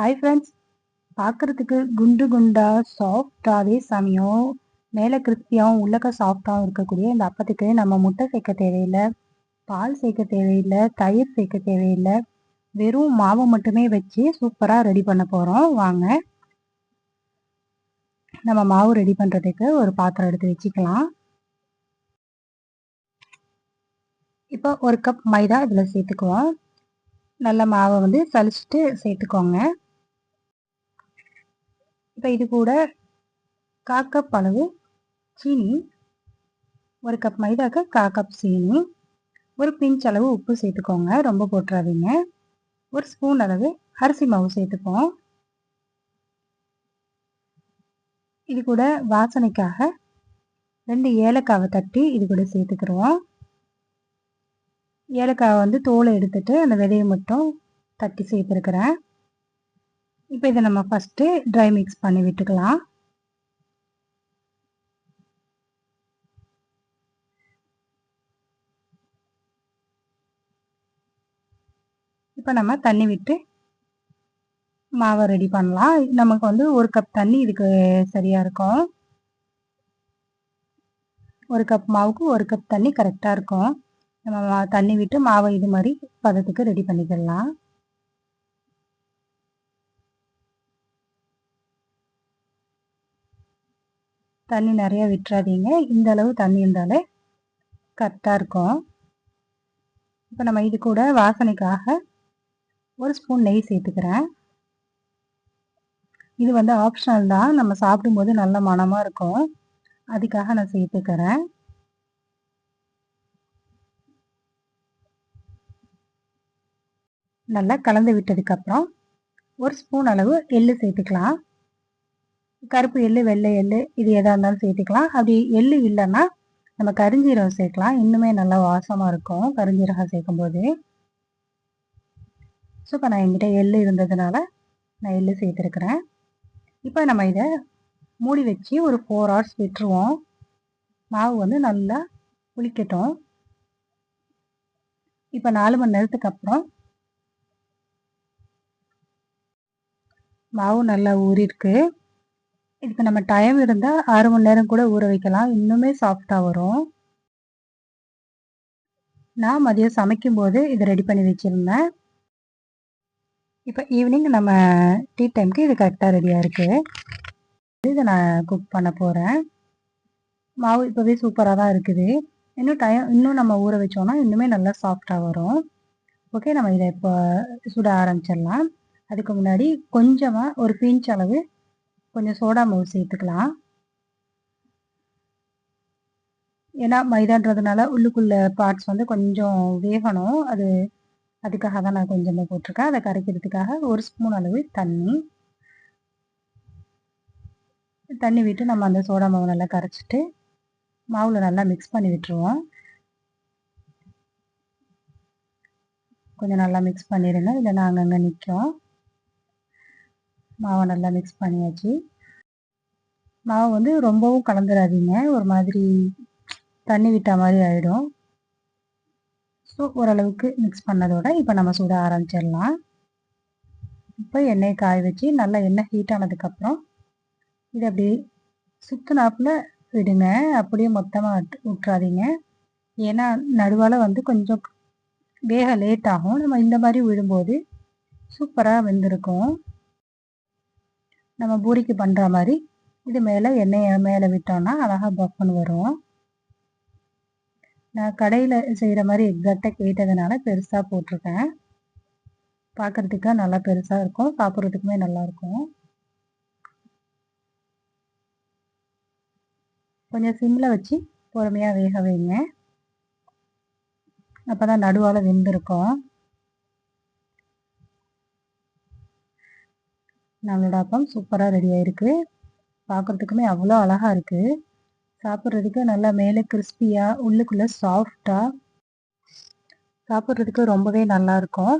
Hi friends பார்க்குறதுக்கு குண்டு குண்டா சாஃப்டாகவே சமயம் மேலே கிறிஸ்பியாகவும் உள்ளக்க சாஃப்டாகவும் இருக்கக்கூடிய இந்த அப்பத்துக்கு நம்ம முட்டை சேர்க்க தேவையில்லை பால் சேர்க்க தேவையில்லை தயிர் சேர்க்க தேவையில்லை. வெறும் மாவை மட்டுமே வச்சு சூப்பராக ரெடி பண்ண போகிறோம் வாங்க. நம்ம மாவு ரெடி பண்ணுறதுக்கு ஒரு பாத்திரம் எடுத்து வச்சுக்கலாம். இப்போ ஒரு கப் மைதா இதில் சேர்த்துக்குவோம். நல்ல மாவை வந்து சலிச்சுட்டு சேர்த்துக்கோங்க. இப்போ இது கூட கா கப் அளவு சீனி ஒரு கப் மைதாக்கு கா கப் சீனி ஒரு பிஞ்ச் அளவு உப்பு சேர்த்துக்கோங்க ரொம்ப போட்டுறாதீங்க ஒரு ஸ்பூன் அளவு அரிசி மாவு சேர்த்துப்போம். இது கூட வாசனைக்காக ரெண்டு ஏலக்காவை தட்டி இது கூட சேர்த்துக்கிறோம் ஏலக்காவை வந்து தோலை எடுத்துட்டு அந்த விதையை மட்டும் தட்டி சேர்த்துருக்குறேன். இப்போ இதை நம்ம ஃபஸ்ட்டு ட்ரை மிக்ஸ் பண்ணி விட்டுக்கலாம். இப்போ நம்ம தண்ணி விட்டு மாவை ரெடி பண்ணலாம். நமக்கு வந்து ஒரு கப் தண்ணி இதுக்கு சரியாக இருக்கும். ஒரு கப் மாவுக்கு ஒரு கப் தண்ணி கரெக்டாக இருக்கும். நம்ம தண்ணி விட்டு மாவை இது மாதிரி பதத்துக்கு ரெடி பண்ணிக்கலாம். தண்ணி நிறைய விட்டுறாதீங்க. இந்த அளவு தண்ணி இருந்தாலே கரெக்டாக இருக்கும். இப்போ நம்ம இது கூட வாசனைக்காக ஒரு ஸ்பூன் நெய் சேர்த்துக்கிறேன். இது வந்து ஆப்ஷனல் தான். நம்ம சாப்பிடும்போது நல்ல மனமாக இருக்கும். அதுக்காக நான் சேர்த்துக்கிறேன். நல்லா கலந்து விட்டதுக்கப்புறம் ஒரு ஸ்பூன் அளவு எள்ளு சேர்த்துக்கலாம். கருப்பு எள்ளு வெள்ளை எள்ளு இது எதாக இருந்தாலும் சேர்த்துக்கலாம். அப்படி எள்ளு இல்லைன்னா நம்ம கருஞ்சீரகம் சேர்க்கலாம். இன்னுமே நல்லா வாசமாக இருக்கும் கருஞ்சீரகம் சேர்க்கும்போது. ஸோ இப்போ நான் எங்கிட்ட எள்ளு இருந்ததுனால நான் எள்ளு சேர்த்துருக்குறேன். இப்போ நம்ம இதை மூடி வச்சு ஒரு ஃபோர் ஹவர்ஸ் விட்டுருவோம். மாவு வந்து நல்லா புளிக்கட்டும். இப்போ நாலு மணி நேரத்துக்கு அப்புறம் மாவு நல்லா ஊறிருக்கு இதுக்கு நம்ம டைம் இருந்தால் ஆறு மணி நேரம் கூட ஊற வைக்கலாம். இன்னுமே சாஃப்டாக வரும். நான் மதியம் சமைக்கும்போது இதை ரெடி பண்ணி வச்சுருந்தேன். இப்போ ஈவினிங் நம்ம டீ டைமுக்கு இது கரெக்டாக ரெடியாக இருக்குது இதை நான் குக் பண்ண போகிறேன் மாவு இப்போவே சூப்பராக தான் இருக்குது. இன்னும் டைம் இன்னும் நம்ம ஊற வச்சோன்னா இன்னுமே நல்லா சாஃப்டாக வரும். ஓகே நம்ம இதை இப்போ சுட ஆரம்பிச்சிடலாம். அதுக்கு முன்னாடி கொஞ்சமாக ஒரு பிஞ்ச் அளவு கொஞ்சம் சோடா மாவு சேர்த்துக்கலாம். ஏன்னா மைதான்றதுனால உள்ளுக்குள்ள பார்ட்ஸ் வந்து கொஞ்சம் வேகணும். அது அதுக்காக தான் நான் கொஞ்சமாக போட்டிருக்கேன். அதை கரைக்கிறதுக்காக ஒரு ஸ்பூன் அளவு தண்ணி. தண்ணி விட்டு நம்ம அந்த சோடா மாவு நல்லா கரைச்சிட்டு மாவில் நல்லா மிக்ஸ் பண்ணி விட்டுருவோம். கொஞ்சம் நல்லா மிக்ஸ் பண்ணிடுங்க நாங்கள் அங்கே நிற்கும் மாவை நல்லா மிக்ஸ் பண்ணியாச்சு. மாவு வந்து ரொம்பவும் கலந்துடாதீங்க ஒரு மாதிரி தண்ணி விட்ட மாதிரி ஆகிடும் ஸோ ஓரளவுக்கு மிக்ஸ் பண்ணதோட இப்போ நம்ம சுட ஆரம்பிச்சிடலாம். இப்போ எண்ணெய் காய வச்சு நல்லா எண்ணெய் ஹீட் ஆனதுக்கப்புறம் இது அப்படி சுற்றுனாப்பில் விடுங்க. அப்படியே மொத்தமாக விட்டுறாதீங்க. ஏன்னா நடுவால் வந்து கொஞ்சம் வேக லேட் ஆகும். நம்ம இந்த மாதிரி விடும்போது சூப்பராக வெந்திருக்கும். நம்ம பூரிக்கு பண்ணுற மாதிரி இது மேலே எண்ணெயை மேலே விட்டோம்னா அழகாக பஃப்னு வரும். நான் கடையில் செய்கிற மாதிரி எக்ஸாக்டாக கேட்டதுனால பெருசாக போட்டிருக்கேன். பார்க்குறதுக்கு நல்லா பெருசாக இருக்கும் சாப்பிட்றதுக்குமே நல்லாயிருக்கும் கொஞ்சம் சிம்மில் வச்சு பொறுமையாக வேக வைங்க. அப்போ தான் நடுவால் வெந்திருக்கும். நம்மளோட அப்பம் சூப்பராக ரெடி ஆயிருக்கு. பார்க்குறதுக்குமே அவ்வளோ அழகாக இருக்குது சாப்பிட்றதுக்கு நல்லா மேலே கிறிஸ்பியாக உள்ளுக்குள்ளே சாஃப்டாக சாப்பிட்றதுக்கு ரொம்பவே நல்லாயிருக்கும்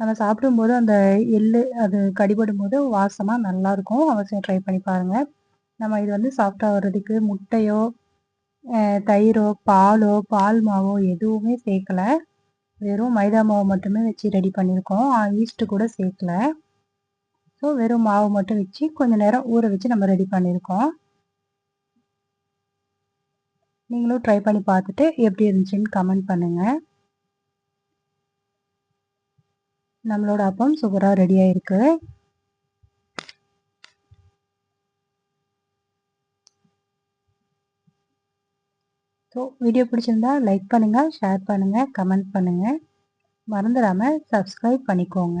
நம்ம சாப்பிடும்போது அந்த எள்ளு அது கடிபடும் போது வாசமாக நல்லாயிருக்கும் அவசியம் ட்ரை பண்ணி பாருங்கள் நம்ம இது வந்து சாஃப்டாக வர்றதுக்கு முட்டையோ தயிரோ பாலோ பால் மாவோ எதுவுமே சேர்க்கலை. வெறும் மைதா மாவு மட்டுமே வச்சு ரெடி பண்ணியிருக்கோம். ஈஸ்ட்டு கூட சேர்க்கல. ஸோ வெறும் மாவு மட்டும் வச்சு கொஞ்சம் நேரம் ஊற வச்சு நம்ம ரெடி பண்ணியிருக்கோம். நீங்களும் ட்ரை பண்ணி பார்த்துட்டு எப்படி இருந்துச்சுன்னு கமெண்ட் பண்ணுங்கள் நம்மளோட அப்பம் சூப்பராக ரெடி ஆயிருக்கு. ஸோ வீடியோ பிடிச்சிருந்தா லைக் பண்ணுங்கள் ஷேர் பண்ணுங்கள் கமெண்ட் பண்ணுங்கள் மறந்துடாமல் சப்ஸ்கிரைப் பண்ணிக்கோங்க.